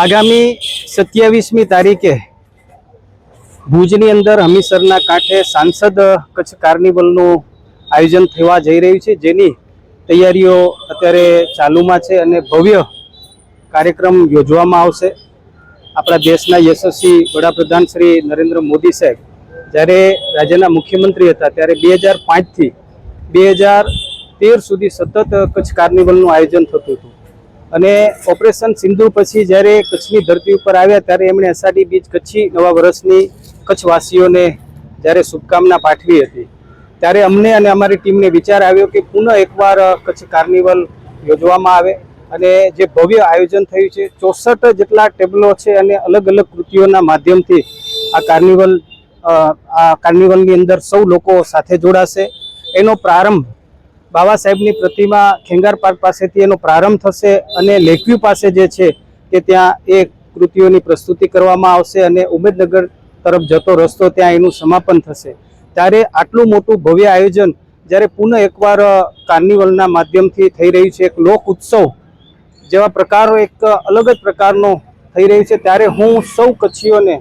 આગામી સત્યાવીસમી તારીખે ભુજની અંદર હમીસરના કાંઠે સાંસદ કચ્છ કાર્નિવલનું આયોજન થવા જઈ રહ્યું છે. જેની તૈયારીઓ અત્યારે ચાલુમાં છે અને ભવ્ય કાર્યક્રમ યોજવામાં આવશે. આપણા દેશના યશસ્વી વડાપ્રધાન શ્રી નરેન્દ્ર મોદી સાહેબ જ્યારે રાજ્યના મુખ્યમંત્રી હતા ત્યારે બે હજાર પાંચથી બે હજાર તેર સુધી સતત કચ્છ કાર્નિવલનું આયોજન થતું હતું. અને ઓપરેશન સિંધુ પછી જ્યારે કચ્છની ધરતી ઉપર આવ્યા ત્યારે એમણે અષાઢી બીજ કચ્છી નવા વર્ષની કચ્છવાસીઓને જ્યારે શુભકામના પાઠવી હતી. ત્યારે અમને અને અમારી ટીમને વિચાર આવ્યો કે પુનઃ એકવાર કચ્છ કાર્નિવલ યોજવામાં આવે અને જે ભવ્ય આયોજન થયું છે, ચોસઠ જેટલા ટેબલો છે અને અલગ અલગ કૃતિઓના માધ્યમથી આ કાર્નિવલ આ કાર્નિવલની અંદર સૌ લોકો સાથે જોડાશે. એનો પ્રારંભ બાબા સાહેબની પ્રતિમા ખેંગાર પાર્ક પાસેથી એનો પ્રારંભ થશે અને લેકવ્યુ પાસે જે છે કે ત્યાં એ કૃતિઓની પ્રસ્તુતિ કરવામાં આવશે અને ઉમેદનગર તરફ જતો રસ્તો ત્યાં એનું સમાપન થશે. ત્યારે આટલું મોટું ભવ્ય આયોજન જ્યારે પુનઃ એકવાર કાર્નિવલના માધ્યમથી થઈ રહ્યું છે, એક લોક ઉત્સવ જેવા પ્રકારો એક અલગ જ પ્રકારનો થઈ રહ્યું છે, ત્યારે હું સૌ કચ્છીઓને,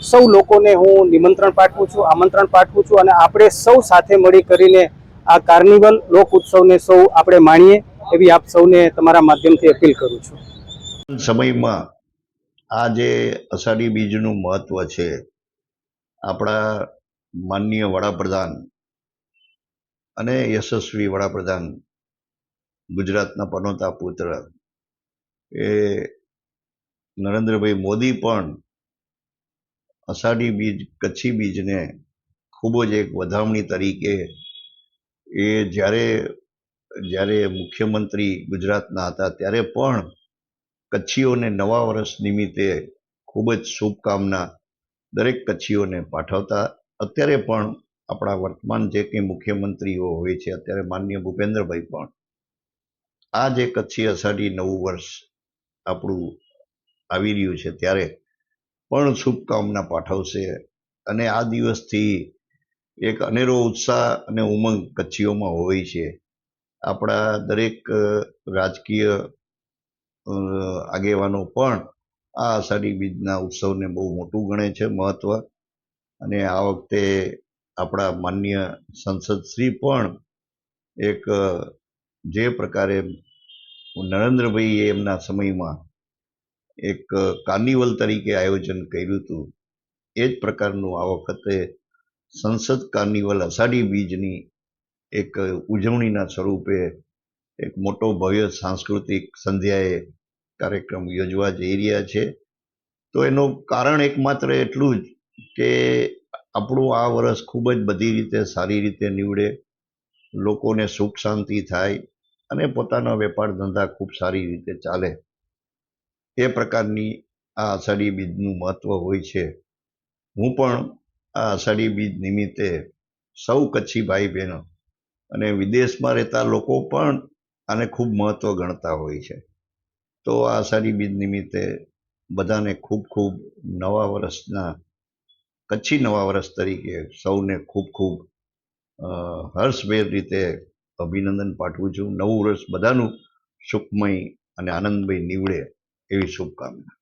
સૌ લોકોને હું નિમંત્રણ પાઠવું છું, આમંત્રણ પાઠવું છું અને આપણે સૌ સાથે મળી કરીને આ કાર્નિવલ લોક ઉત્સવને સૌ આપણે માણીએ એવી આપ સૌને તમારા માધ્યમથી અપીલ કરું છું. સમયમાં આ જે અષાઢી બીજનું મહત્વ છે, આપણા માનનીય વડાપ્રધાન અને યશસ્વી વડાપ્રધાન ગુજરાતના પનોતા પુત્ર એ નરેન્દ્રભાઈ મોદી પણ અષાઢી બીજ, કચ્છી બીજને ખૂબ જ એક વધામણી તરીકે એ જ્યારે જ્યારે મુખ્યમંત્રી ગુજરાતના હતા, ત્યારે પણ કચ્છીઓને નવા વર્ષ નિમિત્તે ખૂબ જ શુભકામના દરેક કચ્છીઓને પાઠવતા. અત્યારે પણ આપણા વર્તમાન જે કંઈ મુખ્યમંત્રીઓ હોય છે, અત્યારે માન્ય ભૂપેન્દ્રભાઈ પણ આ જે કચ્છી અષાઢી નવું વર્ષ આપણું આવી રહ્યું છે, ત્યારે પણ શુભકામના પાઠવશે. અને આ દિવસથી એક અનેરો ઉત્સાહ અને ઉમંગ કચ્છીઓમાં હોય છે. આપણા દરેક રાજકીય આગેવાનો પણ આ આષાઢી બીજના ઉત્સવને બહુ મોટું ગણે છે, મહત્વ. અને આ વખતે આપણા માન્ય સંસદશ્રી પણ એક જે પ્રકારે નરેન્દ્રભાઈએ એમના સમયમાં એક કાર્નિવલ તરીકે આયોજન કર્યું હતું, એ જ પ્રકારનું આ વખતે સંસદ કાર્નિવલ અષાઢી બીજની એક ઉજવણીના સ્વરૂપે એક મોટો ભવ્ય સાંસ્કૃતિક સંધ્યાએ કાર્યક્રમ યોજવા જઈ રહ્યા છે. તો એનું કારણ એકમાત્ર એટલું જ કે આપણું આ વર્ષ ખૂબ જ બધી રીતે સારી રીતે નીવડે, લોકોને સુખ શાંતિ થાય અને પોતાના વેપાર ધંધા ખૂબ સારી રીતે ચાલે. એ પ્રકારની આ અષાઢી બીજનું મહત્ત્વ હોય છે. હું પણ આ અષાઢી બીજ નિમિત્તે સૌ કચ્છી ભાઈ બહેનો અને વિદેશમાં રહેતા લોકો પણ આને ખૂબ મહત્ત્વ ગણતા હોય છે. તો આ અષાઢી બીજ નિમિત્તે બધાને ખૂબ ખૂબ નવા વર્ષના, કચ્છી નવા વર્ષ તરીકે સૌને ખૂબ ખૂબ હર્ષભેર રીતે અભિનંદન પાઠવું છું. નવું વર્ષ બધાનું સુખમય અને આનંદમય નીવડે એવી શુભકામના.